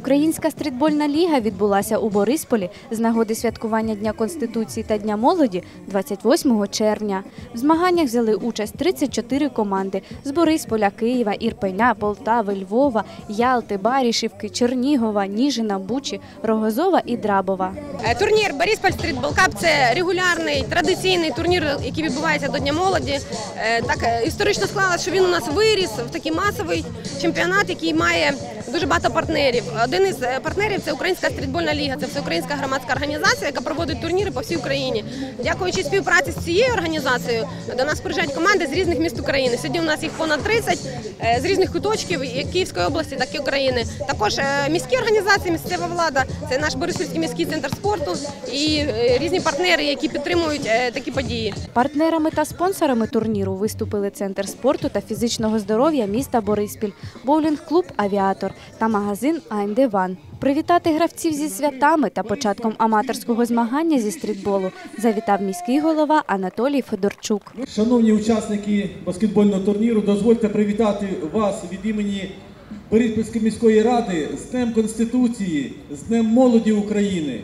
Українська стрітбольна ліга відбулася у Борисполі з нагоди святкування Дня Конституції та Дня молоді 28 червня. В змаганнях взяли участь 34 команди з Борисполя, Києва, Ірпеня, Полтави, Львова, Ялти, Барішівки, Чернігова, Ніжина, Бучі, Рогозова і Драбова. Е, Турнір Борисполь Стрітбол Кап це регулярний традиційний турнір, який відбувається до Дня молоді. Е, Так е, історично склалося, що він у нас виріс в такий масовий чемпіонат, який має дуже багато партнерів. Один із е, партнерів це Українська стрітбольна ліга, це всеукраїнська громадська організація, яка проводить турніри по всій Україні. Дякуючи співпраці з цією організацією, до нас приїжджають команди з різних міст України. Сьогодні у нас їх понад 30 е, з різних куточків як Київської області, так і України. Також е, міські організації, місцева влада, це наш Бориспільський міський центр спорту і різні партнери, які підтримують такі події. Партнерами та спонсорами турніру виступили Центр спорту та фізичного здоров'я міста Бориспіль, боулінг-клуб Авіатор та магазин АНД Ван. Привітати гравців зі святами та початком аматорського змагання зі стрітболу завітав міський голова Анатолій Федорчук. Шановні учасники баскетбольного турніру, дозвольте привітати вас від імені Бориспільської міської ради з Днем Конституції, з Днем молоді України.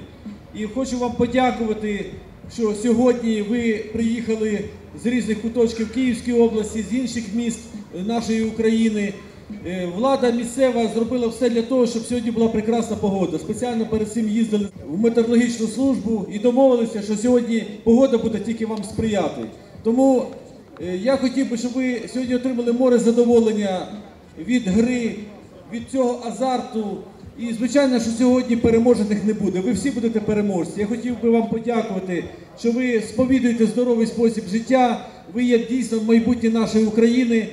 І хочу вам подякувати, що сьогодні ви приїхали з різних куточків Київської області, з інших міст нашої України. Е, Влада місцева зробила все для того, щоб сьогодні була прекрасна погода. Спеціально перед цим їздили в метеорологічну службу і домовилися, що сьогодні погода буде тільки вам сприяти. Тому е, я хотів би, щоб ви сьогодні отримали море задоволення від гри, від цього азарту. І звичайно, що сьогодні переможених не буде. Ви всі будете переможці. Я хотів би вам подякувати, що ви сповідуєте здоровий спосіб життя. Ви є дійсно майбутнє нашої України.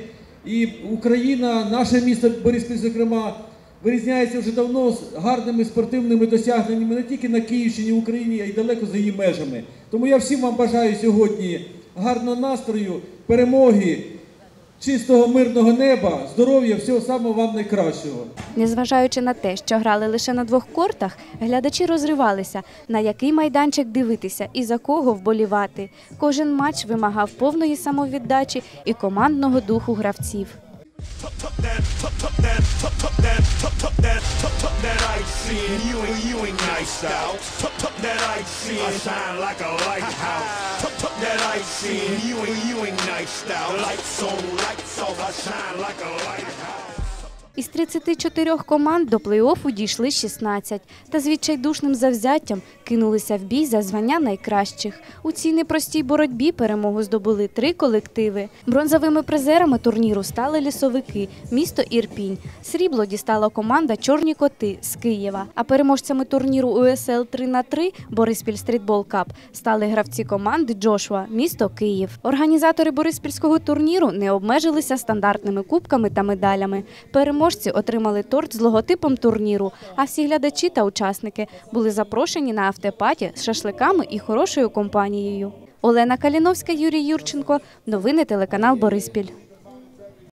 І Україна, наше місто Бориспіль, зокрема, вирізняється вже давно з гарними спортивними досягненнями не тільки на Київщині, в Україні, а й далеко за її межами. Тому я всім вам бажаю сьогодні гарного настрою, перемоги, чистого мирного неба, здоров'я, всього самого вам найкращого. Незважаючи на те, що грали лише на двох кортах, глядачі розривалися, на який майданчик дивитися і за кого вболівати. Кожен матч вимагав повної самовіддачі і командного духу гравців. you ain't you ain't niced out. That icy I shine like a lighthouse. That icy and you ain't you ain't niced out. Lights on, lights off. I shine like a lighthouse. Із 34 команд до плей-оффу дійшли 16 та з відчайдушним завзяттям кинулися в бій за звання найкращих. У цій непростій боротьбі перемогу здобули три колективи. Бронзовими призерами турніру стали лісовики, місто Ірпінь. Срібло дістала команда Чорні коти з Києва. А переможцями турніру УСЛ 3 на 3 Бориспіль Стрітбол Кап стали гравці команди Джошуа, місто Київ. Організатори Бориспільського турніру не обмежилися стандартними кубками та медалями. Переможці отримали торт з логотипом турніру, а всі глядачі та учасники були запрошені на автопаті з шашликами і хорошою компанією. Олена Каліновська, Юрій Юрченко. Новини телеканал Бориспіль.